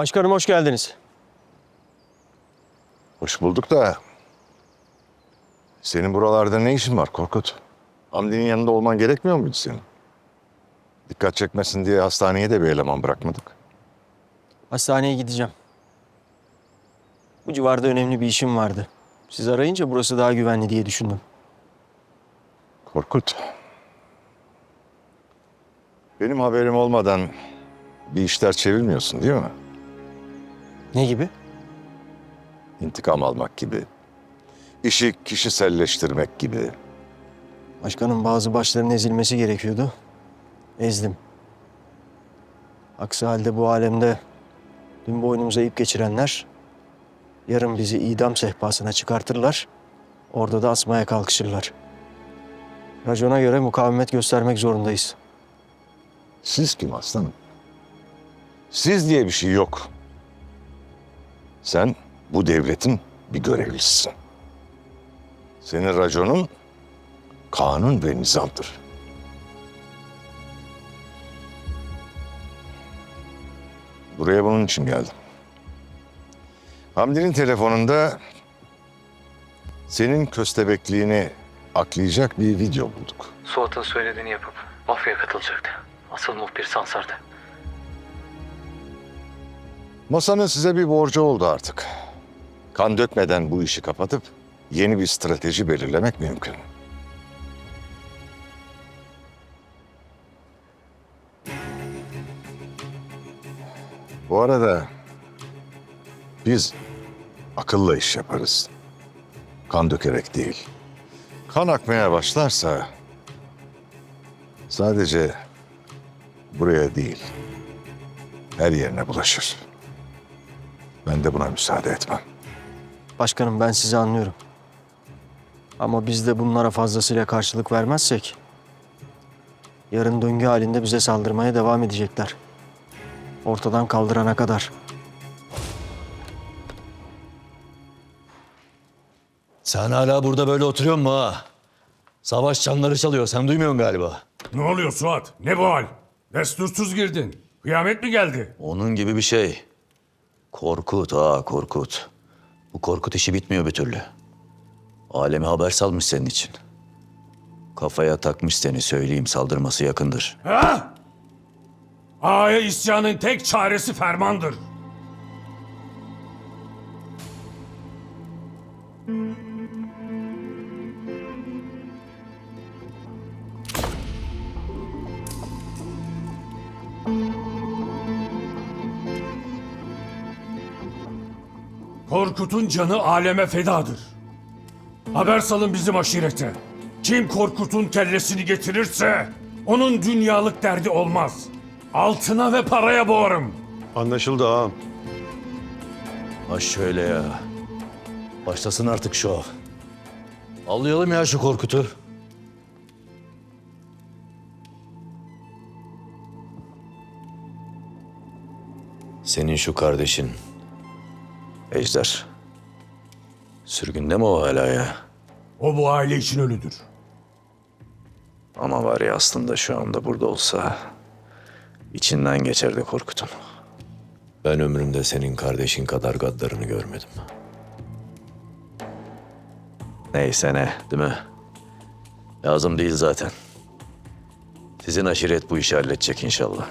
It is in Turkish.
Başkanım hoş geldiniz. Hoş bulduk da... Senin buralarda ne işin var Korkut? Hamdi'nin yanında olman gerekmiyor muydu senin? Dikkat çekmesin diye hastaneye de bir eleman bırakmadık. Hastaneye gideceğim. Bu civarda önemli bir işim vardı. Siz arayınca burası daha güvenli diye düşündüm. Korkut. Benim haberim olmadan bir işler çevirmiyorsun değil mi? Ne gibi? İntikam almak gibi. İşi kişiselleştirmek gibi. Başkanım bazı başların ezilmesi gerekiyordu. Ezdim. Aksi halde bu alemde dün boynumuza ip geçirenler yarın bizi idam sehpasına çıkartırlar. Orada da asmaya kalkışırlar. Racona göre mukavemet göstermek zorundayız. Siz kim aslanım? Siz diye bir şey yok. Sen bu devletin bir görevlisisin. Senin raconun kanun ve nizamdır. Buraya bunun için geldim. Hamdi'nin telefonunda senin köstebekliğini aklayacak bir video bulduk. Suat'ın söylediğini yapıp mafyaya katılacaktı. Asıl muhbir Sansar'dı. Masanın size bir borcu oldu artık. Kan dökmeden bu işi kapatıp yeni bir strateji belirlemek mümkün. Bu arada biz akılla iş yaparız. Kan dökerek değil. Kan akmaya başlarsa sadece buraya değil her yerine bulaşır. Ben de buna müsaade etmem. Başkanım ben sizi anlıyorum. Ama biz de bunlara fazlasıyla karşılık vermezsek yarın döngü halinde bize saldırmaya devam edecekler. Ortadan kaldırana kadar. Sen hala burada böyle oturuyor mu ha? Savaş çanları çalıyor. Sen duymuyorsun galiba. Ne oluyor Suat? Ne bu hal? Destursuz girdin. Kıyamet mi geldi? Onun gibi bir şey. Korkut ha Korkut. Bu Korkut işi bitmiyor bir türlü. Aleme haber salmış senin için. Kafaya takmış seni söyleyeyim saldırması yakındır. Ha? Ağaya isyanın tek çaresi fermandır. Korkut'un canı aleme fedadır. Haber salın bizim aşirete. Kim Korkut'un kellesini getirirse onun dünyalık derdi olmaz. Altına ve paraya boğarım. Anlaşıldı ağam. Ha şöyle ya. Başlasın artık şov. Avlayalım ya şu Korkut'u. Senin şu kardeşin Ejder. Sürgünde mi o hala ya? O bu aile için ölüdür. Ama var ya aslında şu anda burada olsa içinden geçerdi Korkut'un. Ben ömrümde senin kardeşin kadar gaddarını görmedim. Neyse ne değil mi? Lazım değil zaten. Sizin aşiret bu işi halledecek inşallah.